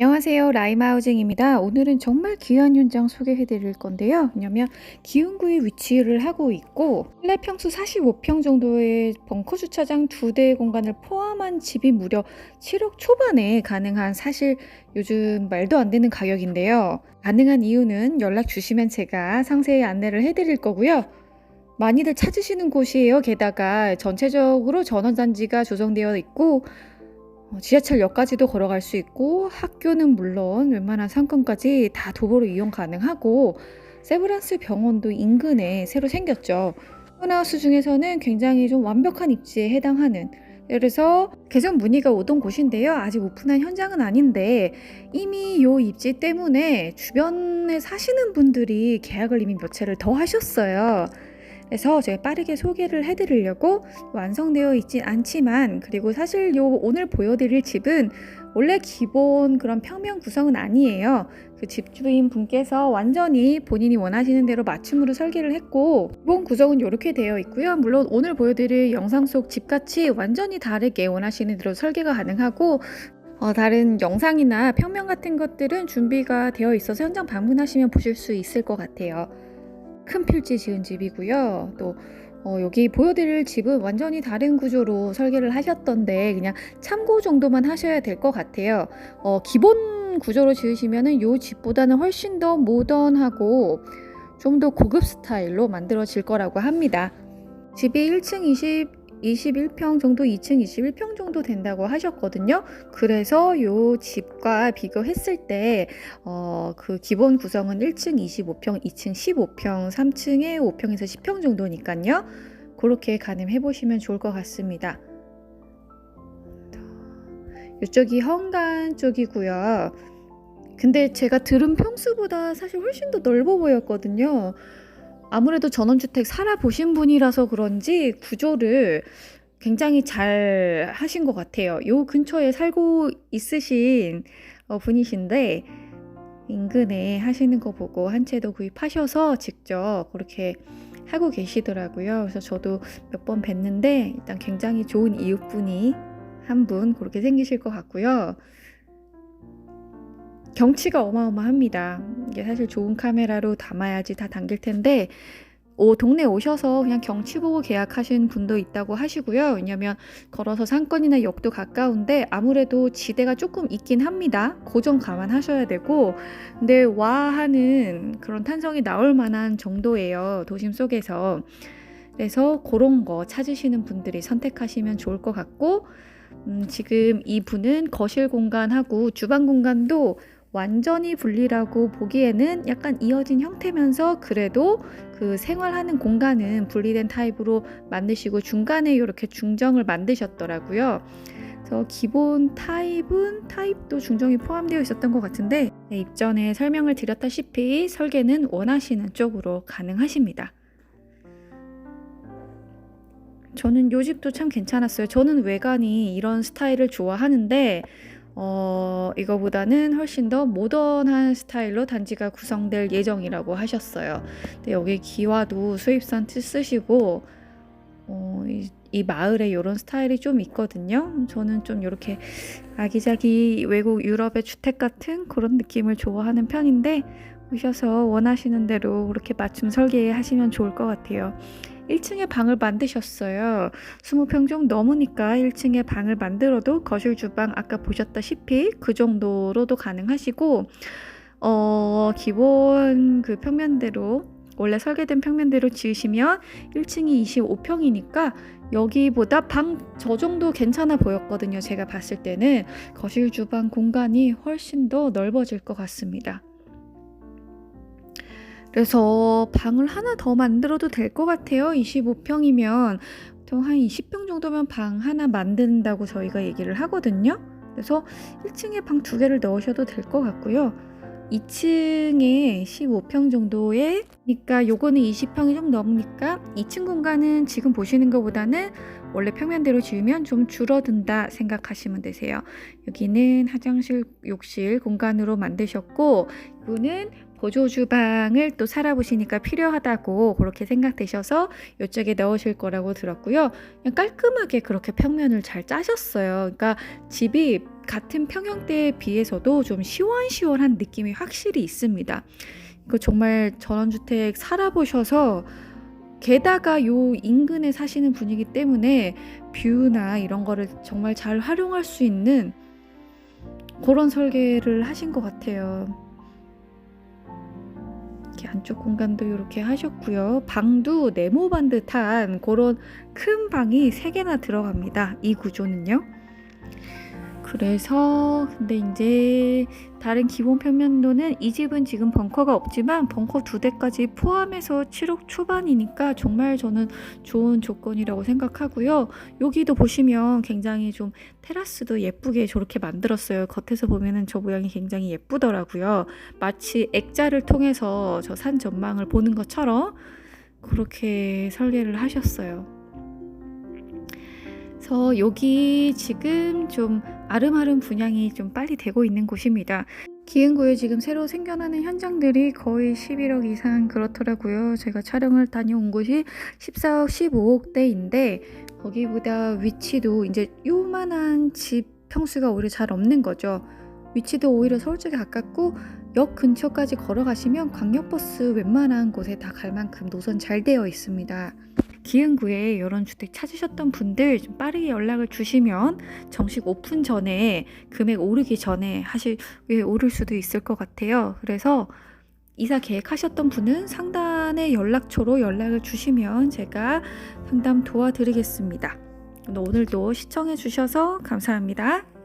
안녕하세요. 라이마우징입니다. 오늘은 정말 귀한 현장 소개해 드릴 건데요. 왜냐면 기흥구에 위치를 하고 있고 실내 평수 45평 정도의 벙커 주차장 두 대의 공간을 포함한 집이 무려 7억 초반에 가능한 사실 요즘 말도 안 되는 가격인데요. 가능한 이유는 연락 주시면 제가 상세히 안내를 해 드릴 거고요. 많이들 찾으시는 곳이에요. 게다가 전체적으로 전원단지가 조성되어 있고 어, 지하철역까지도 걸어갈 수 있고 학교는 물론 웬만한 상권까지 다 도보로 이용 가능하고 세브란스 병원도 인근에 새로 생겼죠. 하우스 중에서는 굉장히 좀 완벽한 입지에 해당하는 그래서 개점 문의가 오던 곳인데요. 아직 오픈한 현장은 아닌데 이미 요 입지 때문에 주변에 사시는 분들이 계약을 이미 몇 채를 더 하셨어요. 그래서 제가 빠르게 소개를 해드리려고 완성되어 있진 않지만 그리고 사실 요 오늘 보여드릴 집은 원래 기본 그런 평면 구성은 아니에요. 그 집주인 분께서 완전히 본인이 원하시는 대로 맞춤으로 설계를 했고 기본 구성은 이렇게 되어 있고요. 물론 오늘 보여드릴 영상 속 집같이 완전히 다르게 원하시는 대로 설계가 가능하고 어, 다른 영상이나 평면 같은 것들은 준비가 되어 있어서 현장 방문하시면 보실 수 있을 것 같아요. 큰 필지 지은 집이고요. 또 어, 여기 보여드릴 집은 완전히 다른 구조로 설계를 하셨던데 그냥 참고 정도만 하셔야 될 것 같아요. 어, 기본 구조로 지으시면은 이 집보다는 훨씬 더 모던하고 좀 더 고급 스타일로 만들어질 거라고 합니다. 집이 1층 20 21평 정도, 2층 21평 정도 된다고 하셨거든요. 그래서 이 집과 비교했을 때, 어, 그 기본 구성은 1층 25평, 2층 15평, 3층에 5평에서 10평 정도니까요. 그렇게 가늠해 보시면 좋을 것 같습니다. 이쪽이 현관 쪽이고요. 근데 제가 들은 평수보다 사실 훨씬 더 넓어 보였거든요. 아무래도 전원주택 살아보신 분이라서 그런지 구조를 굉장히 잘 하신 것 같아요. 요 근처에 살고 있으신 어, 분이신데 인근에 하시는 거 보고 한 채도 구입하셔서 직접 그렇게 하고 계시더라고요. 그래서 저도 몇 번 뵀는데 일단 굉장히 좋은 이웃분이 한 분 그렇게 생기실 것 같고요. 경치가 어마어마합니다. 이게 사실 좋은 카메라로 담아야지 다 담길 텐데 오, 동네 오셔서 그냥 경치 보고 계약하신 분도 있다고 하시고요. 왜냐면 걸어서 상권이나 역도 가까운데 아무래도 지대가 조금 있긴 합니다. 고정 감안하셔야 되고 근데 와 하는 그런 탄성이 나올 만한 정도예요. 도심 속에서. 그래서 그런 거 찾으시는 분들이 선택하시면 좋을 것 같고 음, 지금 이 분은 거실 공간하고 주방 공간도 완전히 분리라고 보기에는 약간 이어진 형태면서 그래도 그 생활하는 공간은 분리된 타입으로 만드시고 중간에 이렇게 중정을 만드셨더라고요. 그래서 기본 타입은 타입도 중정이 포함되어 있었던 것 같은데 네, 입전에 설명을 드렸다시피 설계는 원하시는 쪽으로 가능하십니다. 저는 요 집도 참 괜찮았어요. 저는 외관이 이런 스타일을 좋아하는데 어, 이거보다는 훨씬 더 모던한 스타일로 단지가 구성될 예정이라고 하셨어요. 근데 여기 기와도 수입산 티 쓰시고 어, 이, 이 마을에 이런 스타일이 좀 있거든요. 저는 좀 이렇게 아기자기 외국 유럽의 주택 같은 그런 느낌을 좋아하는 편인데 오셔서 원하시는 대로 그렇게 맞춤 설계하시면 좋을 것 같아요. 1층에 방을 만드셨어요. 20평 좀 넘으니까 1층에 방을 만들어도 거실 주방 아까 보셨다시피 그 정도로도 가능하시고 어 기본 그 평면대로 원래 설계된 평면대로 지으시면 1층이 25평이니까 여기보다 방 저 정도 괜찮아 보였거든요. 제가 봤을 때는 거실 주방 공간이 훨씬 더 넓어질 것 같습니다. 그래서 방을 하나 더 만들어도 될 것 같아요. 25평이면 보통 한 20평 정도면 방 하나 만든다고 저희가 얘기를 하거든요. 그래서 1층에 방 두 개를 넣으셔도 될 것 같고요. 2층에 15평 정도에 그러니까 요거는 20평이 좀 넘으니까 2층 공간은 지금 보시는 것보다는 원래 평면대로 지으면 좀 줄어든다 생각하시면 되세요. 여기는 화장실, 욕실 공간으로 만드셨고 이거는 보조 주방을 또 살아보시니까 필요하다고 그렇게 생각되셔서 이쪽에 넣으실 거라고 들었고요. 그냥 깔끔하게 그렇게 평면을 잘 짜셨어요. 그러니까 집이 같은 평형대에 비해서도 좀 시원시원한 느낌이 확실히 있습니다. 이거 정말 전원주택 살아보셔서 게다가 요 인근에 사시는 분이기 때문에 뷰나 이런 거를 정말 잘 활용할 수 있는 그런 설계를 하신 것 같아요. 이렇게 안쪽 공간도 이렇게 하셨고요. 방도 네모반 듯한 그런 큰 방이 3개나 들어갑니다. 이 구조는요. 그래서 근데 이제 다른 기본 평면도는 이 집은 지금 벙커가 없지만 벙커 두 대까지 포함해서 7억 초반이니까 정말 저는 좋은 조건이라고 생각하고요. 여기도 보시면 굉장히 좀 테라스도 예쁘게 저렇게 만들었어요. 겉에서 보면은 저 모양이 굉장히 예쁘더라고요. 마치 액자를 통해서 저 산 전망을 보는 것처럼 그렇게 설계를 하셨어요. 그래서 여기 지금 좀 아름아름 분양이 좀 빨리 되고 있는 곳입니다. 기흥구에 지금 새로 생겨나는 현장들이 거의 11억 이상 그렇더라고요. 제가 촬영을 다녀온 곳이 14억, 15억대인데 거기보다 위치도 이제 요만한 집 평수가 오히려 잘 없는 거죠. 위치도 오히려 서울 쪽에 가깝고 역 근처까지 걸어가시면 광역버스 웬만한 곳에 다 갈 만큼 노선 잘 되어 있습니다. 기흥구에 이런 주택 찾으셨던 분들 좀 빠르게 연락을 주시면 정식 오픈 전에 금액 오르기 전에 하실 예, 오를 수도 있을 것 같아요. 그래서 이사 계획하셨던 분은 상단의 연락처로 연락을 주시면 제가 상담 도와드리겠습니다. 오늘도 시청해 주셔서 감사합니다.